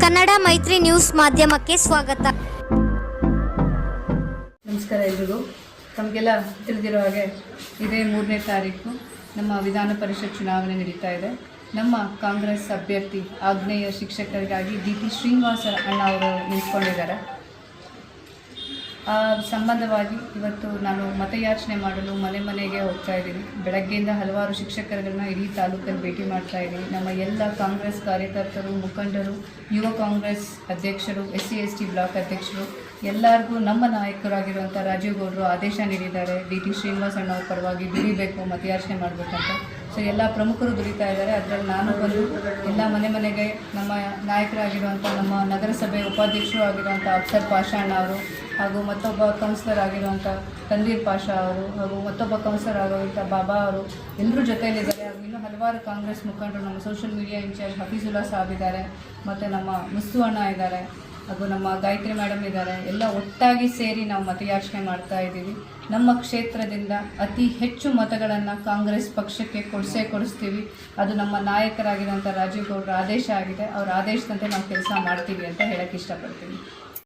ಕನ್ನಡ ಮೈತ್ರಿ ನ್ಯೂಸ್ ಮಾಧ್ಯಮಕ್ಕೆ ಸ್ವಾಗತ. ನಮಸ್ಕಾರ ಎಲ್ರಿಗೂ. ತಮಗೆಲ್ಲ ತಿಳಿದಿರೋ ಹಾಗೆ ಇದೇ ಮೂರನೇ ತಾರೀಕು ನಮ್ಮ ವಿಧಾನ ಪರಿಷತ್ ಚುನಾವಣೆ ನಡೀತಾ ಇದೆ. ನಮ್ಮ ಕಾಂಗ್ರೆಸ್ ಅಭ್ಯರ್ಥಿ, ಆಗ್ನೇಯ ಶಿಕ್ಷಕರಿಗಾಗಿ ಡಿ ಪಿ ಶ್ರೀನಿವಾಸ ಅಣ್ಣ ಅವರು ನಿಂತ್ಕೊಂಡಿದ್ದಾರೆ. ಸಂಬಂಧವಾಗಿ ಇವತ್ತು ನಾನು ಮತಯಾಚನೆ ಮಾಡಲು ಮನೆ ಮನೆಗೆ ಹೋಗ್ತಾ ಇದ್ದೀನಿ. ಬೆಳಗ್ಗೆಯಿಂದ ಹಲವಾರು ಶಿಕ್ಷಕರುಗಳನ್ನ ಇಡೀ ತಾಲೂಕಲ್ಲಿ ಭೇಟಿ ಮಾಡ್ತಾ ಇದ್ದೀನಿ. ನಮ್ಮ ಎಲ್ಲ ಕಾಂಗ್ರೆಸ್ ಕಾರ್ಯಕರ್ತರು, ಮುಖಂಡರು, ಯುವ ಕಾಂಗ್ರೆಸ್ ಅಧ್ಯಕ್ಷರು S C S T block ಅಧ್ಯಕ್ಷರು, ಎಲ್ಲರಿಗೂ ನಮ್ಮ ನಾಯಕರಾಗಿರುವಂಥ ರಾಜೀವ್ ಗೌಡರು ಆದೇಶ ನೀಡಿದ್ದಾರೆ. ಡಿ ಟಿ ಶ್ರೀನಿವಾಸ ಅಣ್ಣವ್ರ ಪರವಾಗಿ ದುಡಿಬೇಕು, ಮತಯಾಚನೆ ಮಾಡಬೇಕಂತ. ಸೊ ಎಲ್ಲ ಪ್ರಮುಖರು ದುಡಿತಾ ಇದ್ದಾರೆ. ಅದರಲ್ಲಿ ನಾನು ಬಂದು ಎಲ್ಲ ಮನೆ ಮನೆಗೆ ನಮ್ಮ ನಾಯಕರಾಗಿರುವಂಥ ನಮ್ಮ ನಗರಸಭೆ ಉಪಾಧ್ಯಕ್ಷರು ಆಗಿರುವಂಥ ಅಫ್ಸರ್ ಪಾಷಾಣ್ಣ ಅವರು ಹಾಗೂ ಮತ್ತೊಬ್ಬ ಕೌನ್ಸಿಲರ್ ಆಗಿರುವಂಥ ತಂದೀರ್ ಪಾಷಾ ಅವರು ಹಾಗೂ ಮತ್ತೊಬ್ಬ ಕೌನ್ಸಿಲರ್ ಆಗಿರುವಂಥ ಬಾಬಾ ಅವರು ಎಲ್ಲರೂ ಜೊತೆಯಲ್ಲಿದ್ದಾರೆ. ಹಾಗೂ ಇನ್ನೂ ಹಲವಾರು ಕಾಂಗ್ರೆಸ್ ಮುಖಂಡರು ನಮ್ಮ social media incharge Hafeezulla saab ಇದ್ದಾರೆ. ಮತ್ತು ನಮ್ಮ ಮುಸ್ತು ಅಣ್ಣ ಇದ್ದಾರೆ. ಹಾಗೂ ನಮ್ಮ ಗಾಯತ್ರಿ ಮೇಡಮ್ ಇದ್ದಾರೆ. ಎಲ್ಲ ಒಟ್ಟಾಗಿ ಸೇರಿ ನಾವು ಮತಯಾಚನೆ ಮಾಡ್ತಾ ಇದ್ದೀವಿ. ನಮ್ಮ ಕ್ಷೇತ್ರದಿಂದ ಅತಿ ಹೆಚ್ಚು ಮತಗಳನ್ನು ಕಾಂಗ್ರೆಸ್ ಪಕ್ಷಕ್ಕೆ ಕೊಡಿಸೇ ಕೊಡಿಸ್ತೀವಿ. ಅದು ನಮ್ಮ ನಾಯಕರಾಗಿರುವಂಥ ರಾಜೀವ್ ಗೌಡ್ರ ಆದೇಶ ಆಗಿದೆ. ಅವರ ಆದೇಶದಂತೆ ನಾವು ಕೆಲಸ ಮಾಡ್ತೀವಿ ಅಂತ ಹೇಳಕ್ಕೆ ಇಷ್ಟಪಡ್ತೀನಿ.